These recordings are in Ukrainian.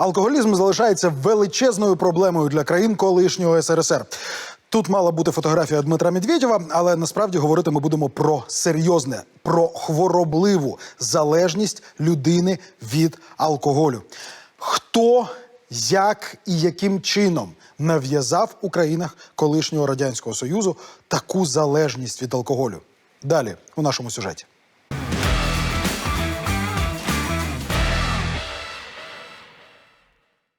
Алкоголізм залишається величезною проблемою для країн колишнього СРСР. Тут мала бути фотографія Дмитра Медведєва, але насправді говорити ми будемо про серйозне, про хворобливу залежність людини від алкоголю. Хто, як і яким чином нав'язав у країнах колишнього радянського союзу таку залежність від алкоголю? Далі у нашому сюжеті.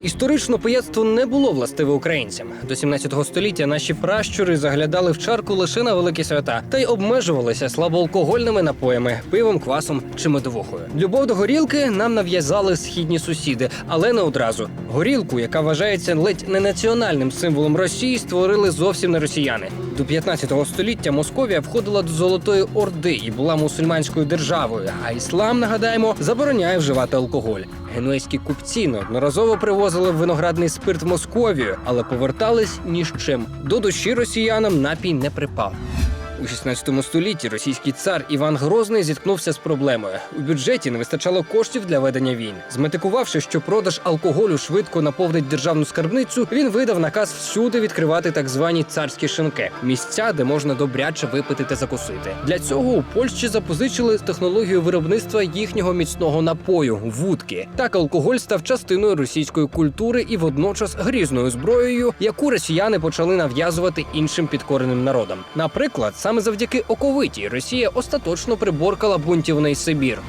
Історично пияцтво не було властиве українцям. До 17 століття наші пращури заглядали в чарку лише на великі свята та й обмежувалися слабоалкогольними напоями, пивом, квасом чи медовухою. Любов до горілки нам нав'язали східні сусіди, але не одразу. Горілку, яка вважається ледь не національним символом Росії, створили зовсім не росіяни. До 15 століття Московія входила до Золотої Орди і була мусульманською державою. А іслам, нагадаємо, забороняє вживати алкоголь. Генуезькі купці неодноразово привозили виноградний спирт в Московію, але повертались ні з чим. До душі росіянам напій не припав. У 16 столітті російський цар Іван Грозний зіткнувся з проблемою. У бюджеті не вистачало коштів для ведення війн. Зметикувавши, що продаж алкоголю швидко наповнить державну скарбницю, він видав наказ всюди відкривати так звані царські шинки місця, де можна добряче випити та закусити. Для цього у Польщі запозичили технологію виробництва їхнього міцного напою вудки. Так алкоголь став частиною російської культури і водночас грізною зброєю, яку росіяни почали нав'язувати іншим підкореним народам. Наприклад, саме завдяки оковитій Росія остаточно приборкала бунтівний Сибір.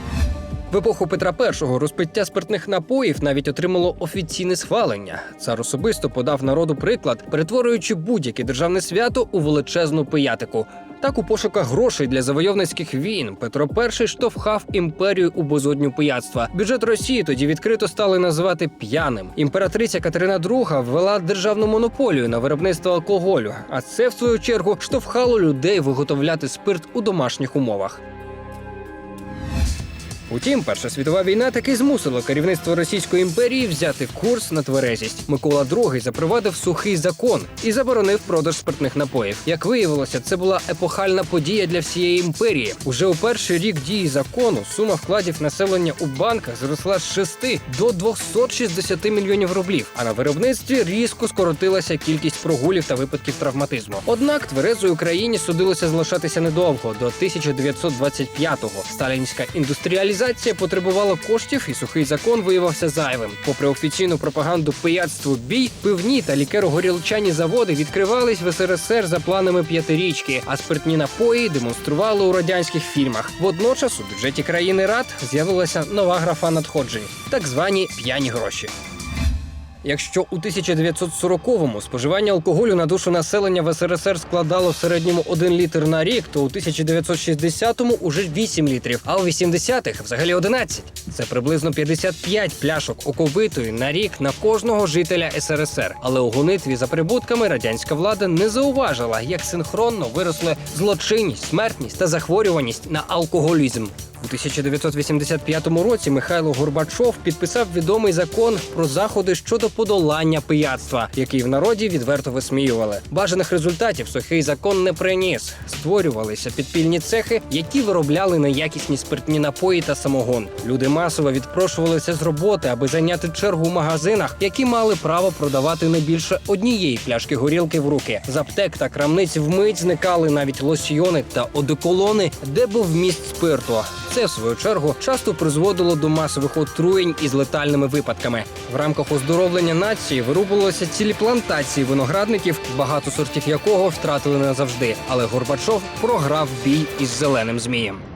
В епоху Петра І розпиття спиртних напоїв навіть отримало офіційне схвалення. Цар особисто подав народу приклад, перетворюючи будь-яке державне свято у величезну пиятику. Так, у пошуках грошей для завойовницьких війн Петро І штовхав імперію у безодню пияцтва. Бюджет Росії тоді відкрито стали називати п'яним. Імператриця Катерина II ввела державну монополію на виробництво алкоголю, а це, в свою чергу, штовхало людей виготовляти спирт у домашніх умовах. Утім, Перша світова війна таки змусила керівництво Російської імперії взяти курс на тверезість. Микола II запровадив сухий закон і заборонив продаж спиртних напоїв. Як виявилося, це була епохальна подія для всієї імперії. Уже у перший рік дії закону сума вкладів населення у банках зросла з 6 до 260 мільйонів рублів. А на виробництві різко скоротилася кількість прогулів та випадків травматизму. Однак тверезою країні судилося залишатися недовго до 1925-го. Сталінська індустріалізація потребувала коштів, і сухий закон виявився зайвим. Попри офіційну пропаганду пияцтву бій, пивні та лікеро-горілчані заводи відкривались в СРСР за планами п'ятирічки, а спиртні напої демонстрували у радянських фільмах. Водночас у бюджеті країни рад з'явилася нова графа надходжень, так звані п'яні гроші. Якщо у 1940-му споживання алкоголю на душу населення в СРСР складало в середньому 1 літр на рік, то у 1960-му уже 8 літрів, а у 80-х взагалі 11. Це приблизно 55 пляшок оковитої на рік на кожного жителя СРСР. Але у гонитві за прибутками радянська влада не зауважила, як синхронно виросли злочинність, смертність та захворюваність на алкоголізм. У 1985 році Михайло Горбачов підписав відомий закон про заходи щодо подолання пияцтва, який в народі відверто висміювали. Бажаних результатів сухий закон не приніс. Створювалися підпільні цехи, які виробляли неякісні спиртні напої та самогон. Люди масово відпрошувалися з роботи, аби зайняти чергу в магазинах, які мали право продавати не більше однієї пляшки горілки в руки. З аптек та крамниць вмить зникали навіть лосьйони та одеколони, де був вміст спирту. Це в свою чергу часто призводило до масових отруєнь із летальними випадками. В рамках оздоровлення нації вирубувалися цілі плантації виноградників, багато сортів якого втратили назавжди. Але Горбачов програв бій із зеленим змієм.